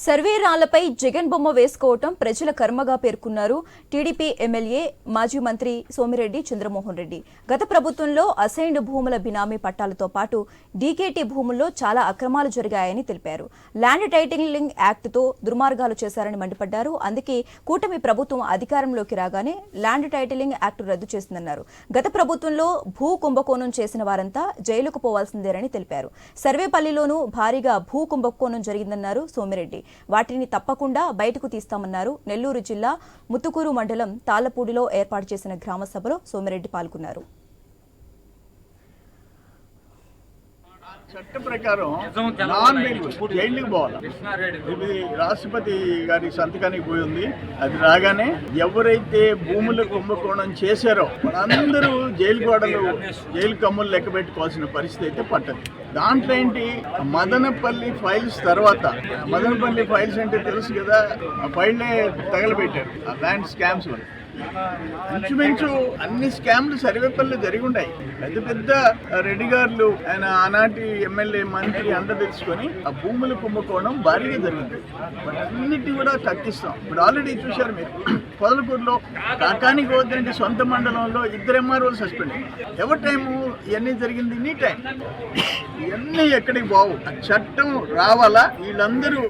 Survey రాళ్ళపై Jagan బొమ్మ వేసుకోవటం ప్రజల కర్మగా పేర్కొన్నారు టీడీపీ ఎమ్మెల్యే మాజీ మంత్రి సోమిరెడ్డి చంద్రమోహన్ రెడ్డి. గత ప్రభుత్వంలో అసైన్డ్ భూముల బినామీ పట్టాలతో పాటు డీకేటీ భూముల్లో చాలా అక్రమాలు జరిగాయని తెలిపారు. ల్యాండ్ టైటిలింగ్ యాక్ట్తో దుర్మార్గాలు చేశారని మండిపడ్డారు. అందుకే కూటమి ప్రభుత్వం అధికారంలోకి రాగానే ల్యాండ్ టైటిలింగ్ యాక్ట్ రద్దు చేసిందన్నారు. గత ప్రభుత్వంలో భూ కుంభకోణం చేసిన వారంతా జైలుకు పోవాల్సిందేనని తెలిపారు. సర్వేపల్లిలోనూ భారీగా భూ కుంభకోణం జరిగిందన్నారు సోమిరెడ్డి. వాటిని తప్పకుండా బయటకు తీస్తామన్నారు. నెల్లూరు జిల్లా ముత్తుకూరు మండలం తాళ్ళపూడిలో ఏర్పాటు చేసిన గ్రామ సభలో సోమిరెడ్డి పాల్గొన్నారు. చట్ట ప్రకారం నాన్ బెయిల్ జైలుకి పోవాలి. ఇది రాష్ట్రపతి గారి సంతకానికి పోయి ఉంది. అది రాగానే ఎవరైతే భూముల కుంభకోణం చేశారో వాళ్ళందరూ జైలు గోడలు జైలు కమ్ములు లెక్క పెట్టుకోవాల్సిన పరిస్థితి అయితే పట్టదు. దాంట్లో ఏంటి? మదనపల్లి ఫైల్స్ తర్వాత మదనపల్లి ఫైల్స్ అంటే తెలుసు కదా ఆ ఫైల్నే తగలబెట్టారు ఆ ల్యాండ్ స్కామ్స్ వల్ల. ఇంచుమించు అన్ని స్కామ్లు సర్వేపల్లి జరిగి ఉన్నాయి పెద్ద పెద్ద రెడ్డి గారులు ఆయన ఆనాటి ఎమ్మెల్యే మంత్రి అండ తెలుసుకొని ఆ భూములు కుంభకోణం భారీగా జరిగింది. అన్నిటి కూడా తగ్గిస్తాం. ఇప్పుడు ఆల్రెడీ చూశారు మీరు. పొదలకూరులో కాకానికి గోద్రంటి సొంత మండలంలో ఇద్దరు ఎంఆర్ఓలు సస్పెండ్ ఎవరి టైము ఇవన్నీ జరిగింది? నీ టైం. ఇవన్నీ ఎక్కడికి బావు ఆ చట్టం రావాలా? వీళ్ళందరూ